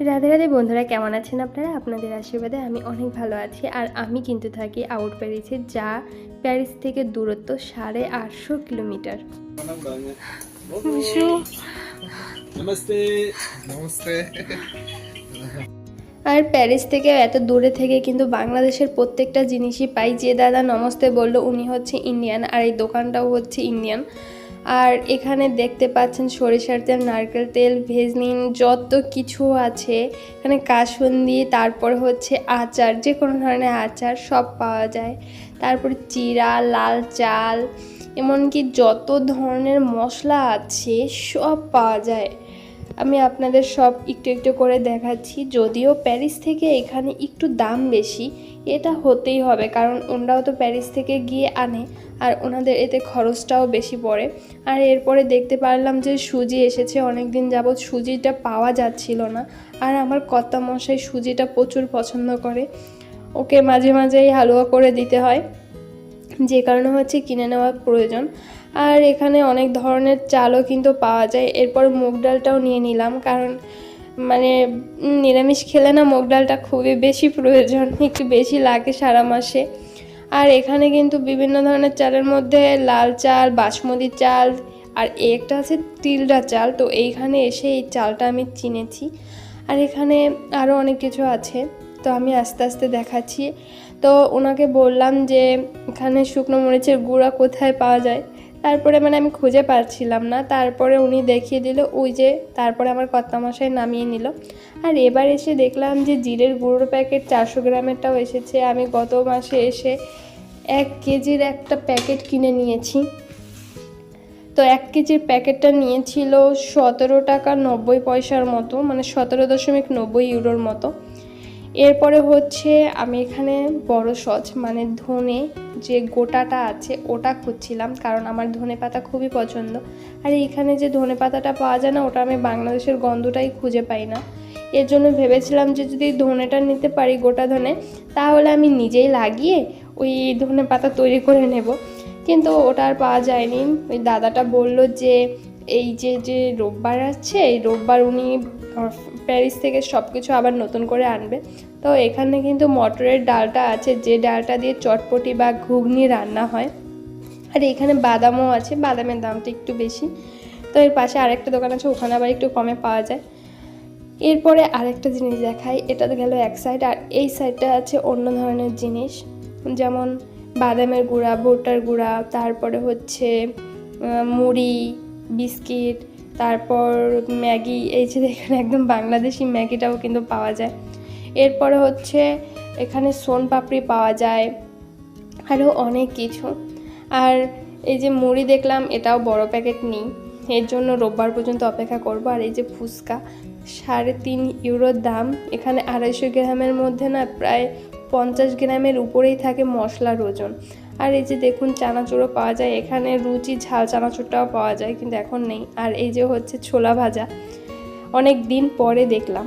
রাধে রাধে বন্ধুরা কেমন আছেন আপনারা? আপনাদের আশীর্বাদে আমি অনেক ভালো আছি আর আমি কিন্তু থাকি আউট প্যারিসে যা প্যারিস থেকে দূরত্ব সাড়ে আটশো কিলোমিটার। আর প্যারিস থেকে এত দূরে থেকে কিন্তু বাংলাদেশের প্রত্যেকটা জিনিসই পাই। যে দাদা নমস্তে বলল উনি হচ্ছে ইন্ডিয়ান আর এই দোকানটাও হচ্ছে ইন্ডিয়ান আর এখানে দেখতে পাচ্ছেন সরিষার তেল, নারকেল তেল ভেজ নিন যত কিছু আছে। এখানে কাসুন্দি, তারপর হচ্ছে আচার যে কোনো ধরনের আচার সব পাওয়া যায়। তারপর চিরা, লাল চাল, এমনকি যত ধরনের মশলা আছে সব পাওয়া যায়। আমি আপনাদের সব একটু একটু করে দেখাচ্ছি। যদিও প্যারিস থেকে এখানে একটু দাম বেশি, এটা হতেই হবে, কারণ ওনারাও তো প্যারিস থেকে গিয়ে আনে, আর ওনাদের এতে খরচটাও বেশি পড়ে। আর এরপরে দেখতে পারলাম যে সুজি এসেছে অনেক দিন যাবৎ সুজিটা পাওয়া যাচ্ছিল না, আর আমার কর্তা মশাই সুজিটা প্রচুর পছন্দ করে। ওকে মাঝে মাঝেই হালুয়া করে দিতে হয়, যে কারণে হচ্ছে কিনে নেওয়া প্রয়োজন। আর এখানে অনেক ধরনের চালও কিন্তু পাওয়া যায়। এরপর মুগ ডালটাও নিয়ে নিলাম, কারণ মানে নিরামিষ খেলে না মুগ ডালটা খুবই বেশি প্রয়োজন, একটু বেশি লাগে সারা মাসে। আর এখানে কিন্তু বিভিন্ন ধরনের চালের মধ্যে লাল চাল, বাসমতি চাল, আর একটা আছে তিলডা চাল, তো এইখানে এসে এই চালটা আমি চিনেছি। আর এখানে আরও অনেক কিছু আছে, তো আমি আস্তে আস্তে দেখাচ্ছি। তো ওনাকে বললাম যে, এখানে শুকনো মরিচের গুঁড়া কোথায় পাওয়া যায়? তারপরে মানে আমি খুঁজে পাচ্ছিলাম না। তারপরে উনি দেখিয়ে দিল, ওই যে, তারপরে আমার কর্তামশাই নামিয়ে নিল। আর এবার এসে দেখলাম যে জিরের গুঁড়োর প্যাকেট চারশো গ্রামেরটাও এসেছে। আমি গত মাসে এসে এক কেজির একটা প্যাকেট কিনে নিয়েছি। তো এক কেজির প্যাকেটটা নিয়েছিল সতেরো টাকা নব্বই পয়সার মতো মানে সতেরো দশমিক নব্বই ইউরোর মতো। এরপরে হচ্ছে আমি এখানে বড় সচ মানে ধনে যে গোটাটা আছে ওটা খুঁজছিলাম, কারণ আমার ধনে পাতা খুবই পছন্দ। আর এখানে যে ধনে পাতাটা পাওয়া যায় না, ওটা আমি বাংলাদেশের গন্ধটাই খুঁজে পাই না। এর জন্য ভেবেছিলাম যে যদি ধনেটা নিতে পারি গোটা ধনে, তাহলে আমি নিজেই লাগিয়ে ওই ধনে পাতা তৈরি করে নেব। কিন্তু ওটা আর পাওয়া যায়নি। ওই দাদাটা বলল যে, এই যে যে রোববার আছে, এই রোববার উনি প্যারিস থেকে সব কিছু আবার নতুন করে আনবে। তো এখানে কিন্তু মটরের ডালটা আছে, যে ডালটা দিয়ে চটপটি বা ঘুগনি রান্না হয়। আর এখানে বাদামও আছে, বাদামের দামটা একটু বেশি। তো এর পাশে আরেকটা দোকান আছে, ওখানে আবার একটু কমে পাওয়া যায়। এরপরে আরেকটা জিনিস দেখাই, এটা গেল এক সাইড আর এই সাইডটা আছে অন্য ধরনের জিনিস। যেমন বাদামের গুঁড়া, ভুট্টার গুঁড়া, তারপরে হচ্ছে মুড়ি, বিস্কিট তারপর ম্যাগি, এই যে দেখেন একদম বাংলাদেশি ম্যাগিটাও কিন্তু পাওয়া যায়। এরপরে হচ্ছে এখানে সোন পাপড়ি পাওয়া যায় আরও অনেক কিছু। আর এই যে মুড়ি দেখলাম, এটাও বড় প্যাকেট নেই। এর জন্য রোববার পর্যন্ত অপেক্ষা করব। আর এই যে ফুচকা, সাড়ে তিন ইউরোর দাম। এখানে আড়াইশো গ্রামের মধ্যে না প্রায় পঞ্চাশ গ্রামের উপরেই থাকে মশলার ওজন। আর এই যে দেখুন চানাচুরও পাওয়া যায়, এখানে রুচি ঝাল চানাচুরটাও পাওয়া যায়, কিন্তু এখন নেই। আর এই যে হচ্ছে ছোলা ভাজা, অনেক দিন পরে দেখলাম।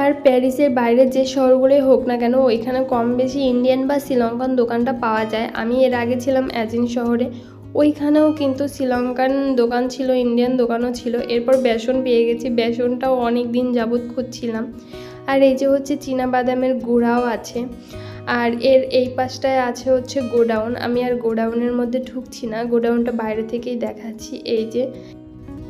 আর প্যারিসের বাইরের যে শহরগুলোই হোক না কেন, ওইখানে কম বেশি ইন্ডিয়ান বা শ্রীলঙ্কান দোকানটা পাওয়া যায়। আমি এর আগে ছিলাম অ্যাজিন শহরে, ওইখানেও কিন্তু শ্রীলঙ্কান দোকান ছিল, ইন্ডিয়ান দোকানও ছিল। এরপর বেসন পেয়ে গেছি, বেসনটাও অনেক দিন যাবৎ খুঁজছিলাম। আর এই যে হচ্ছে চীনা বাদামের গুঁড়াও আছে। আর এর এই পাশটায় আছে হচ্ছে গোডাউন। আমি আর গোডাউনের মধ্যে ঢুকছি না, গোডাউনটা বাইরে থেকেই দেখাচ্ছি। এই যে,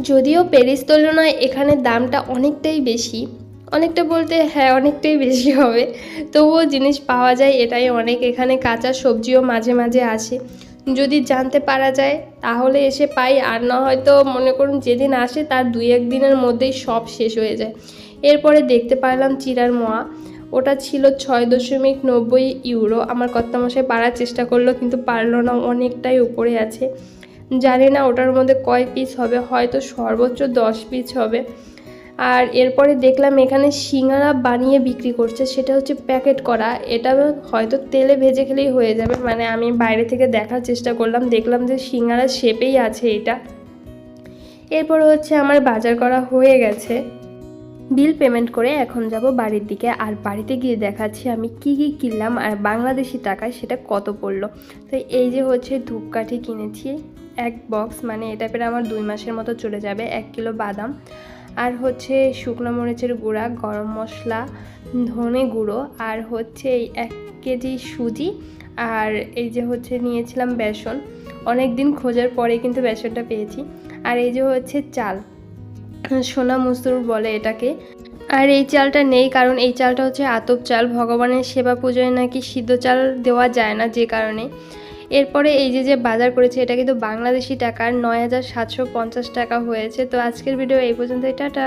যদিও প্যারিস তুলনায় এখানে দামটা অনেকটাই বেশি, অনেকটা বলতে হ্যাঁ অনেকটাই বেশি হবে। তবুও জিনিস পাওয়া যায়, এটাই অনেক। এখানে কাঁচা সবজিও মাঝে মাঝে আসে। যদি জানতে পারা যায়, তাহলে এসে পাই। আর না হয়তো মনে করুন যেদিন আসে, তার দুই এক দিনের মধ্যেই সব শেষ হয়ে যায়। এরপরে দেখতে পারলাম চিরার মোয়া। ওটা ছিল ছয় দশমিক নব্বই ইউরো। আমার কর্তামশাই পারার চেষ্টা করল, কিন্তু পারল না, অনেকটাই উপরে আছে। জানি না ওটার মধ্যে কয় পিস হবে, হয়তো সর্বোচ্চ দশ পিস হবে। আর এরপরে দেখলাম এখানে সিঙ্গারা বানিয়ে বিক্রি করছে, সেটা হচ্ছে প্যাকেট করা। এটা হয়তো তেলে ভেজে খেলেই হয়ে যাবে মানে আমি বাইরে থেকে দেখার চেষ্টা করলাম, দেখলাম যে সিঙ্গারা শেপেই আছে এটা। এরপর হচ্ছে আমার বাজার করা হয়ে গেছে। বিল পেমেন্ট করে এখন যাব বাড়ির দিকে। আর বাড়িতে গিয়ে দেখাচ্ছি আমি কি কি কিনলাম আর বাংলাদেশি টাকায় সেটা কত পড়ল। তো এই যে হচ্ছে ধূপকাঠি কিনেছি, এক বক্স মানে এটা পেরে আমার দুই মাসের মতো চলে যাবে, এক কিলো বাদাম। আর হচ্ছে শুকনো মরিচের গুঁড়া, গরম মশলা, ধনে গুঁড়ো, আর হচ্ছে এই এক কেজি সুজি, আর এই যে হচ্ছে নিয়েছিলাম বেসন। অনেক দিন খোঁজার পরে কিন্তু বেসনটা পেয়েছি। আর এই যে হচ্ছে চাল সোনা মস্তুর বলে এটাকে। আর এই চালটা নেই, কারণ এই চালটা হচ্ছে আতপ চাল। ভগবানের সেবা পুজোয় নাকি সিদ্ধ চাল দেওয়া যায় না যে কারণে। এরপরে এই যে যে বাজার করেছে, এটা কিন্তু বাংলাদেশি টাকার নয় হাজার সাতশো পঞ্চাশ টাকা হয়েছে। তো আজকের ভিডিও এই পর্যন্তই, টাটা।